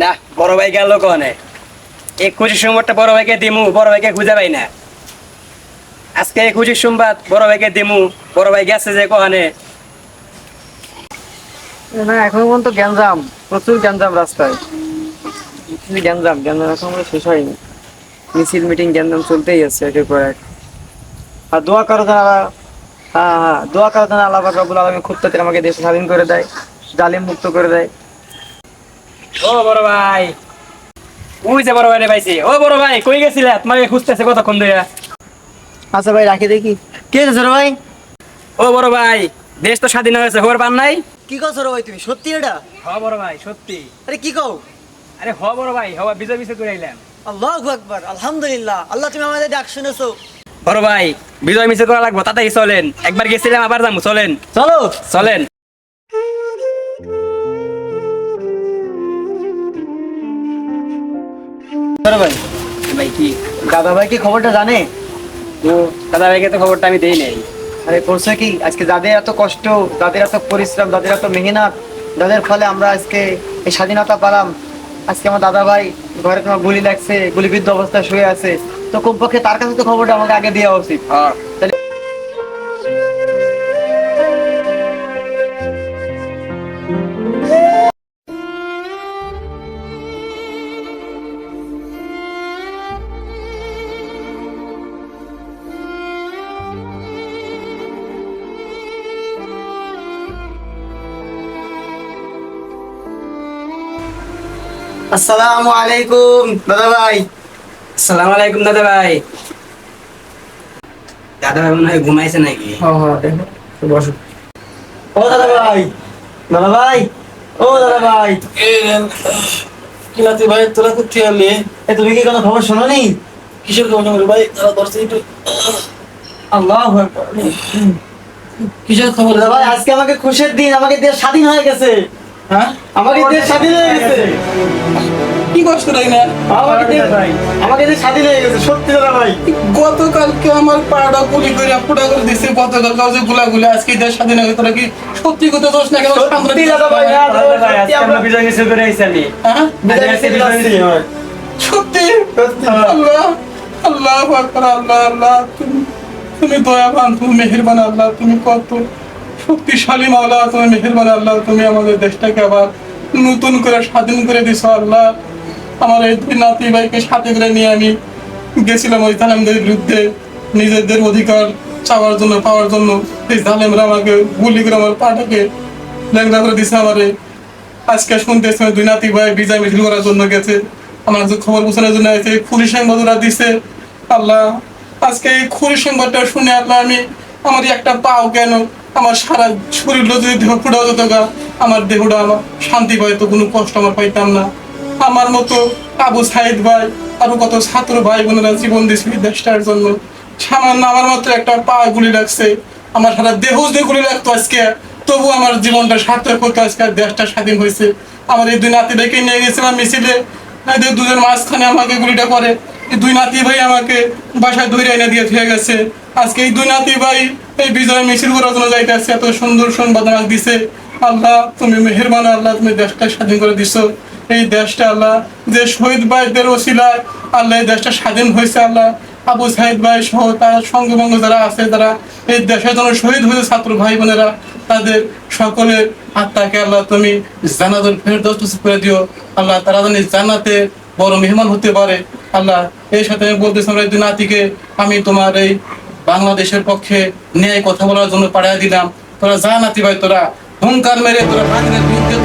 না, বড় ভাই গেল কনে? একুশে সোমবারটা বড় ভাইকে দিমু, বড় ভাইকে খুঁজে পাই না। আজকে একুশে সোমবার বড় ভাইকে দিমু, বড় ভাই গেছে যে কনে? না, এখন পর্যন্ত গ্যাঞ্জাম, প্রচুর গ্যাঞ্জাম রাস্তায়। গ্যাঞ্জাম গ্যাঞ্জাম এখন আমরা শেষ হয়নি। মিছিল, মিটিং, গ্যাঞ্জাম চলতেই আছে একের পর এক। আর দোয়া করো যেন হ্যাঁ হ্যাঁ দোয়া করো যেন আল্লাহ পাক রব্বুল আলমী খুব তাড়াতাড়ি আমাকে দেশ স্বাধীন করে দেয় জালিম মুক্ত করে দেয়। ও বড় ভাই। ওই যে বড় ভাই পাইছি ও বড় ভাই কই গেছিলে? তোমাকে খুঁজতেছে কতক্ষণ ধরে। আচ্ছা ভাই রাখি দেখি। কে আছে রে ভাই? ও বড় ভাই দেশ তো স্বাধীন হয়েছে খবর পান নাই? কি করছ রে ভাই তুমি? সত্যি এটা? হ বড় ভাই সত্যি। আরে কি কও? আরে হ বড় ভাই হওয়া বিজয় বিজয় করে আইলাম আল্লাহ আকবার আলহামদুলিল্লাহ। আল্লাহ তুমি আমাদের ডাক শুনেছো। বড় ভাই বিজয় মিছিল করা লাগবো তাতে চলেন। একবার গেছিলাম আবার যাব চলেন। চলো। চলেন। ভাই। ভাই কি? দাদা ভাই কি খবরটা জানে? ও দাদা ভাইকে তো খবরটা আমি দেই নাই। আরে করছে কি? আজকে যাদের এত কষ্ট যাদের এত পরিশ্রম যাদের এত মেহনত যাদের ফলে আমরা আজকে এই স্বাধীনতা পেলাম। আজকে আমার দাদা ভাই ঘরে তোমার গুলি লাগছে গুলিবিদ্ধ অবস্থায় শুয়ে আছে। তো কমপক্ষে তার কাছে তো খবরটা আমাকে আগে দেওয়া উচিত। হ্যাঁ। আসসালামু আলাইকুম দাদা ভাই। আসসালামু আলাইকুম দাদা ভাই। দাদা ভাই মনে হয় ঘুমাইছে নাকি? হ্যাঁ হ্যাঁ দেখো বসো। ও দাদা ভাই দাদা ভাই ও দাদা ভাই। ভাই তোরা এ তুমি কি কোনো খবর শোনো নি কিসের খবর রে ভাই? তারা দর্শে একটু। আল্লাহ কিসের খবর? দাদা ভাই আজকে আমাকে খুশির দিন আমাকে দেশ স্বাধীন হয়ে গেছে। হ্যাঁ? আমাকে দেশ স্বাধীন হয়ে গেছে কি কষ্ট তাই না? আমাকে দেশ আমাকে দেশ স্বাধীন হয়ে গেছে সত্যি দাদা ভাই। গতকালকে আমার পাড়া গুলি করে ফুটা করে দিছে। গতকাল কাউকে গুলা গুলি আজকে দেশ স্বাধীন হয়ে তোরা কি সত্যি কথা দোষ না কেন? সত্যি দাদা ভাই না, দাদা ভাই, সত্যি আমরা বিজয় মিছিল করে আইছি আমি। হ্যাঁ? বিদায় নিতে সত্যি? সত্যি। আল্লাহ আল্লাহ আকবার আল্লাহ আল্লাহ তুমি তুমি দয়াবান তুমি মেহেরবান আল্লাহ তুমি কত শক্তিশালী মাওলা, তুমি মেহেরবান আল্লাহ, তুমি আমাদের দেশটাকে আবার নতুন করে, স্বাধীন করে দিছো আল্লাহ। আমার এই দুই নাতি ভাইকে সাথে করে নিয়ে আমি গেছিলাম ওই জালেমদের বিরুদ্ধে নিজেদের অধিকার চাওয়ার জন্য, পাওয়ার জন্য। এই জালেমরা আমাকে গুলি করে আমার পাটাকে ল্যাংড়া করে দিছে আমারে। আজকে শুনতেছি দুই নাতি ভাই বিজয় মিছিল করার জন্য গেছে। আমার যে খবর পৌঁছানোর জন্য এসে খুরি সংবাদরা দিছে। আল্লাহ, আজকে এই খুরি সংবাদটা শুনে আল্লাহ আমি আমার একটা পাও কেন আমার সারা শরীর যদি দেহ ফুটাও যেত গা, আমার দেহটা আমার শান্তি পাইতো কোনো কষ্ট আমার পাইতাম না। আমার মতো আবু সাইদ ভাই, আরও কত ছাত্র ভাই বোনেরা জীবন দিয়েছে দেশটার জন্য। সামান্য আমার মাত্র একটা পা গুলি লাগছে, আমার সারা দেহ যে গুলি লাগতো আজকে, তবু আমার জীবনটা সার্থক হতো আজকে দেশটা স্বাধীন হয়েছে। আমার এই দুই নাতি ভাইকে নিয়ে গেছিলাম মিছিলে দুজন মাঝখানে আমাকে গুলিটা করে। এই দুই নাতি ভাই আমাকে বাসায় ধরে এনে দিয়ে থেকে গেছে। আজকে এই দুই নাতি ভাই এই বিজয় মিছিল করার জন্য যাইতেছে এত সুন্দর সংবাদ আমাকে দিছে। আল্লাহ, তুমি মেহেরবান, আল্লাহ তুমি দেশটা স্বাধীন করে দিছো। এই দেশটা আল্লাহ, যে শহীদ ভাইদের ওসিলায় আল্লাহ এই দেশটা স্বাধীন হয়েছে আল্লাহ। আবু সাইদ ভাই সহ তার সঙ্গবঙ্গ যারা আছে তারা এই দেশের জন্য শহীদ হয়েছে, ছাত্র ভাই বোনেরা, তাদের সকলের আত্মাকে আল্লাহ তুমি জানাতুল ফেরদৌস করে দিও। আল্লাহ, তারা যেন জান্নাতে বড় মেহমান হতে পারে। আল্লাহ এই সাথে আমি বলতেছি, আমরা নাতিকে, আমি তোমার এই বাংলাদেশের পক্ষে ন্যায় কথা বলার জন্য পাঠিয়ে দিলাম। তোরা যা নাতি ভাই, তোরা হুঙ্কার মেরে তোরা বাহিনীর বিরুদ্ধে